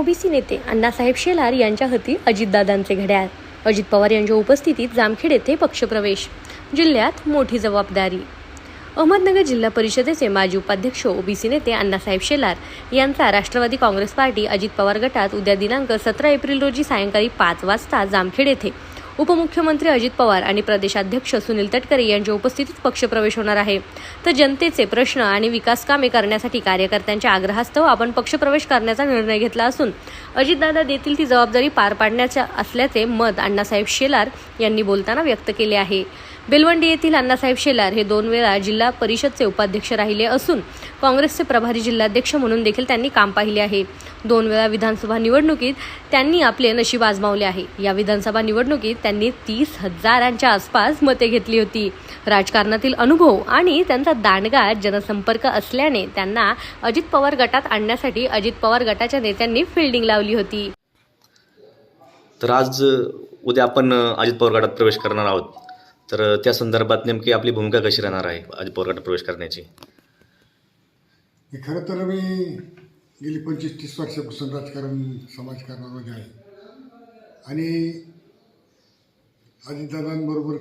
OBC नेते अण्णासाहेब शेलार यांच्या हाती अजितदादांचे घड्याळ. अजित पवार यांच्या उपस्थितीत जामखेड येथे पक्षप्रवेश. जिल्ह्यात मोठी जबाबदारी. अहमदनगर जिल्हा परिषदेचे माजी उपाध्यक्ष ओबीसी नेते अण्णासाहेब शेलार यांचा राष्ट्रवादी काँग्रेस पार्टी अजित पवार गटात उद्या दिनांक सतरा एप्रिल रोजी सायंकाळी पाच वाजता जामखेड येथे उपमुख्यमंत्री अजित पवार आणि प्रदेशाध्यक्ष सुनील तटकरे यांच्या उपस्थितीत पक्षप्रवेश होणार आहे. तर जनतेचे प्रश्न आणि विकास कामे करण्यासाठी कार्यकर्त्यांच्या आग्रहास्तव आपण पक्षप्रवेश करण्याचा निर्णय घेतला असून अजितदादा देतील ती जबाबदारी पार पाडण्याच्या असल्याचे मत अण्णासाहेब शेलार यांनी बोलताना व्यक्त केले आहे. बेलवंडी येथील अण्णासाहेब शेलार हे दोन वेळा जिल्हा परिषदचे उपाध्यक्ष राहिले असून काँग्रेसचे प्रभारी जिल्हाध्यक्ष म्हणून देखील त्यांनी काम पाहिले आहे. दोन वेळा विधानसभा निवडणुकीत त्यांनी आपले नशीब आजमावले आहे. या विधानसभा निवडणुकीत त्यांनी तीस हजारांच्या आसपास मते घेतली होती. राजकारणातील अनुभव आणि त्यांचा दांडगा जनसंपर्क असल्याने त्यांना अजित पवार गटात आणण्यासाठी अजित पवार गटाच्या नेत्यांनी फिल्डिंग लावली होती. तर आज उद्या आपण अजित पवार गटात प्रवेश करणार आहोत. तर त्या संदर्भात नेमकी आपली भूमिका कशी राहणार आहे आज पवार प्रवेश करण्याची? खरं तर मी गेली पंचवीस तीस वर्षापासून राजकारण समाजकारणामध्ये आहे. आणि अजितदादांबरोबर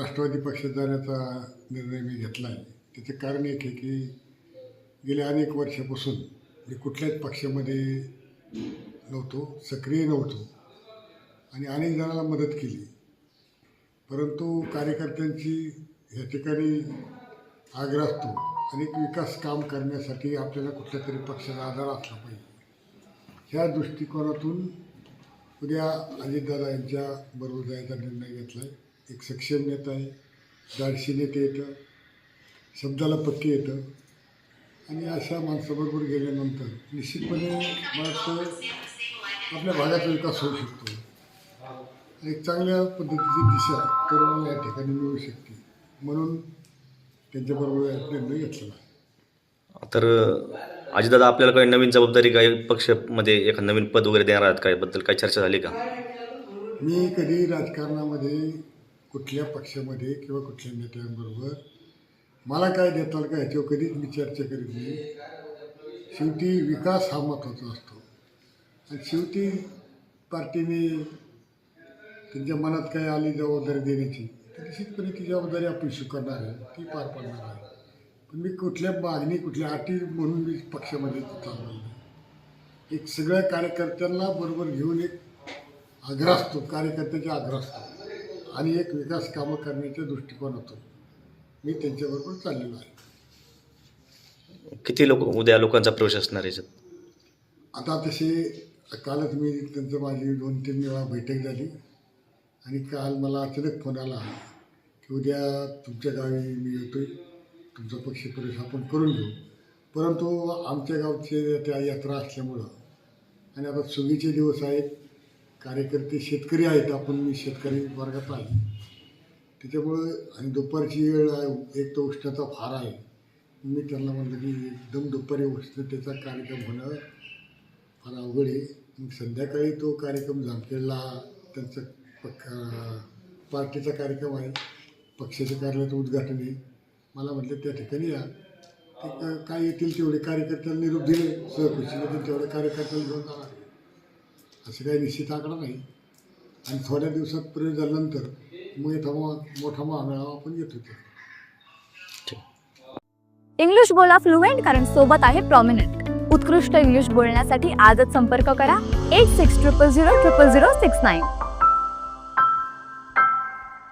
राष्ट्रवादी पक्षात जाण्याचा निर्णय मी घेतला आहे त्याचे कारण एक आहे की गेल्या अनेक वर्षापासून मी कुठल्याच पक्षामध्ये नव्हतो सक्रिय नव्हतो. आणि अनेक जणांना मदत केली. परंतु कार्यकर्त्यांची ह्या ठिकाणी आग्रह असतो. अनेक विकास काम करण्यासाठी आपल्याला कुठल्या तरी पक्षाचा आधार असला पाहिजे. ह्या दृष्टिकोनातून उद्या अजितदादा यांच्या बरोबर जायचा निर्णय घेतला आहे एक सक्षम नेता आहे. धाडशी नेते येतं. शब्दाला पक्के येतं. आणि अशा माणसाबरोबर गेल्यानंतर निश्चितपणे मला वाटतं आपल्या भागाचा विकास होऊ शकतो. एक चांगल्या पद्धतीची दिशा तरुणाला या ठिकाणी मिळू शकते. म्हणून त्यांच्याबरोबर या निर्णय घेतलेला आहे तर अजितदादा आपल्याला काही नवीन जबाबदारी काही पक्षामध्ये एखादं नवीन पद वगैरे देणार आहेत काय बद्दल काही चर्चा झाली का? मी कधी राजकारणामध्ये कुठल्या पक्षामध्ये किंवा कुठल्या नेत्यांबरोबर मला काय देताल का ह्याच्यावर कधीच मी चर्चा करीत नाही. शेवटी विकास हा महत्त्वाचा असतो. आणि शेवटी पार्टीने त्यांच्या मनात काय आली जबाबदारी देण्याची तर निश्चितपणे ती जबाबदारी आपण स्वीकारणार आहे ती पार पाडणार आहे. पण मी कुठल्या मागणी कुठल्या अटी म्हणून मी पक्षामध्ये चालवलं नाही. एक सगळ्या कार्यकर्त्यांना बरोबर घेऊन एक आग्रह असतो कार्यकर्त्याचा आग्रह असतो आणि एक विकास कामं करण्याच्या दृष्टिकोनातून मी त्यांच्याबरोबर चाललेलो आहे. किती लोक उद्या लोकांचा प्रवेश असणार आहे याच्यात? आता तसे कालच मी त्यांचं माझी दोन तीन वेळा बैठक झाली. आणि काल मला अचानक फोन आला की उद्या तुमच्या गावी मी येतो तुमचा पक्ष प्रवेश आपण करून घेऊ. परंतु आमच्या गावचे त्या यात्रा असल्यामुळं आणि आता सुगीचे दिवस आहेत. कार्यकर्ते शेतकरी आहेत. आपण मी शेतकरी वर्गात आहे. त्याच्यामुळं आणि दुपारची वेळ आहे. एक तर उष्णता फार आहे. मी त्यांना म्हणलं की एकदम दुपारी उष्णतेचा कार्यक्रम होणं फार अवघड आहे. संध्याकाळी तो कार्यक्रम जामखेडला त्यांचं पक्ष पार्टीचा कार्यक्रम आहे. पक्षाच्या कार्यालयाचं उद्घाटन आहे. मला म्हटलं त्या ठिकाणी या. ते काय येतील तेवढे कार्यकर्त्यांना निरोप दिले. सहकुशीने तर तेवढ्या कार्यकर्त्याला घेऊन जाणार असं काही निश्चित आकडा नाही. आणि थोड्या दिवसात प्रवेश झाल्यानंतर मग इथं मोठा महामेळावा आपण घेत होतो. इंग्लिश बोला फ्लुएंट कारण सोबत आहे प्रॉमिनंट उत्कृष्ट इंग्लिश बोलण्यासाठी आजच संपर्क करा. Eight six triple zero triple zero six nine